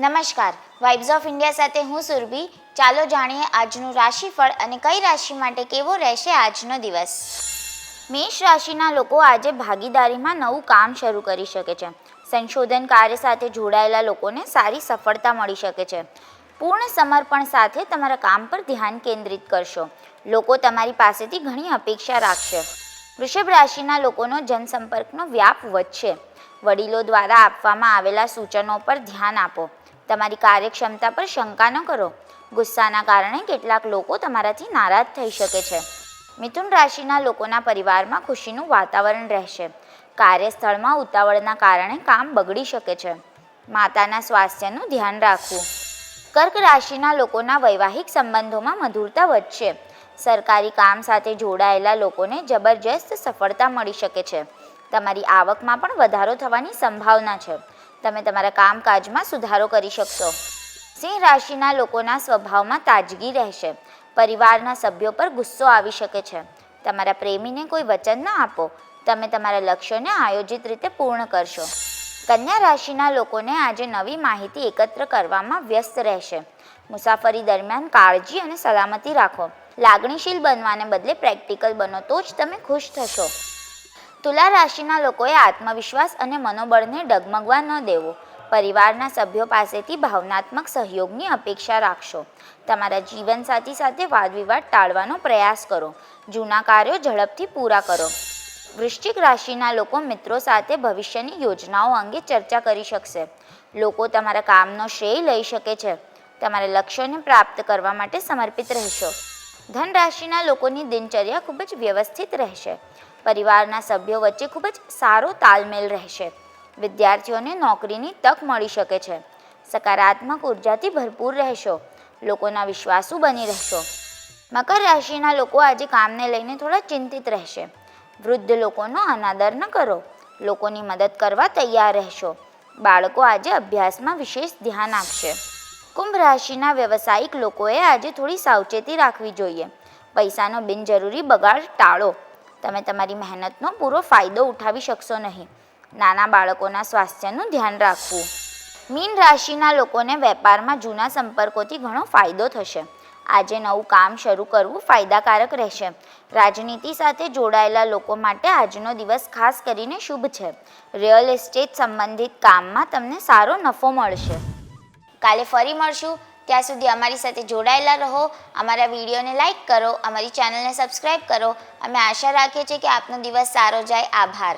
નમસ્કાર. Vibes of India સાથે હું સુરભી. ચાલો જાણીએ આજનું રાશિફળ અને કઈ રાશિ માટે કેવો રહેશે આજનો દિવસ. મેષ રાશિના લોકો આજે ભાગીદારીમાં નવું કામ શરૂ કરી શકે છે. સંશોધન કાર્ય સાથે જોડાયેલા લોકોને સારી સફળતા મળી શકે છે. પૂર્ણ સમર્પણ સાથે તમારા કામ પર ધ્યાન કેન્દ્રિત કરશો. લોકો તમારી પાસેથી ઘણી અપેક્ષા રાખશે. વૃષભ રાશિના લોકોનો જનસંપર્કનો વ્યાપ વધશે. વડીલો દ્વારા આપવામાં આવેલા સૂચનો પર ધ્યાન આપો. તમારી કાર્યક્ષમતા પર શંકા ન કરો. ગુસ્સાના કારણે કેટલાક લોકો તમારાથી નારાજ થઈ શકે છે. મિથુન રાશિના લોકોના પરિવારમાં ખુશીનું વાતાવરણ રહેશે. કાર્યસ્થળમાં ઉતાવળના કારણે કામ બગડી શકે છે. માતાના સ્વાસ્થ્યનું ધ્યાન રાખવું. કર્ક રાશિના લોકોના વૈવાહિક સંબંધોમાં મધુરતા વધશે. સરકારી કામ સાથે જોડાયેલા લોકોને જબરજસ્ત સફળતા મળી શકે છે. તમારી આવકમાં પણ વધારો થવાની સંભાવના છે. તમે તમારા કામકાજમાં સુધારો કરી શકશો. સિંહ રાશિના લોકોના સ્વભાવમાં તાજગી રહેશે. પરિવારના સભ્યો પર ગુસ્સો આવી શકે છે. તમારા પ્રેમીને કોઈ વચન ન આપો. તમે તમારા લક્ષ્યોને આયોજિત રીતે પૂર્ણ કરશો. કન્યા રાશિના લોકોને આજે નવી માહિતી એકત્ર કરવામાં વ્યસ્ત રહેશે. મુસાફરી દરમિયાન કાળજી અને સલામતી રાખો. લાગણીશીલ બનવાને બદલે પ્રેક્ટિકલ બનો તો જ તમે ખુશ થશો. તુલા રાશિના લોકોએ આત્મવિશ્વાસ અને મનોબળને ડગમગવા ન દેવો. પરિવારના સભ્યો પાસેથી ભાવનાત્મક સહયોગની અપેક્ષા રાખશો. તમારા જીવનસાથી સાથે વાદવિવાદ ટાળવાનો પ્રયાસ કરો. જૂના કાર્યો ઝડપથી પૂરા કરો. વૃશ્ચિક રાશિના લોકો મિત્રો સાથે ભવિષ્યની યોજનાઓ અંગે ચર્ચા કરી શકશે. લોકો તમારા કામનો શ્રેય લઈ શકે છે. તમારા લક્ષ્યોને પ્રાપ્ત કરવા માટે સમર્પિત રહેશો. ધન રાશિના લોકોની દિનચર્યા ખૂબ જ વ્યવસ્થિત રહેશે. પરિવારના સભ્યો વચ્ચે ખૂબ જ સારો તાલમેલ રહેશે. વિદ્યાર્થીઓને નોકરીની તક મળી શકે છે. સકારાત્મક ઉર્જાથી ભરપૂર રહેશો. લોકોના વિશ્વાસુ બની રહેશો. મકર રાશિના લોકો આજે કામને લઈને થોડા ચિંતિત રહેશે. વૃદ્ધ લોકોનો અનાદર ન કરો. લોકોની મદદ કરવા તૈયાર રહેશો. બાળકો આજે અભ્યાસમાં વિશેષ ધ્યાન આપશે. કુંભ રાશિના વ્યવસાયિક લોકોએ આજે થોડી સાવચેતી રાખવી જોઈએ. પૈસાનો બિનજરૂરી બગાડ ટાળો. તમે તમારી મહેનતનો પૂરો ફાયદો ઉઠાવી શકશો નહીં. નાના બાળકોના સ્વાસ્થ્યનું ધ્યાન રાખવું. મીન રાશિના લોકોને વેપારમાં જૂના સંપર્કોથી ઘણો ફાયદો થશે. આજે નવું કામ શરૂ કરવું ફાયદાકારક રહેશે. રાજનીતિ સાથે જોડાયેલા લોકો માટે આજનો દિવસ ખાસ કરીને શુભ છે. રિયલ એસ્ટેટ સંબંધિત કામમાં તમને સારો નફો મળશે. કાલે ફરી મળશું. ત્યાં સુધી અમારી સાથે જોડાયેલા રહો, અમારા વિડીયોને લાઈક કરો, અમારી ચેનલને સબસ્ક્રાઈબ કરો. અમે આશા રાખીએ છીએ કે આપનો દિવસ સારો જાય. આભાર.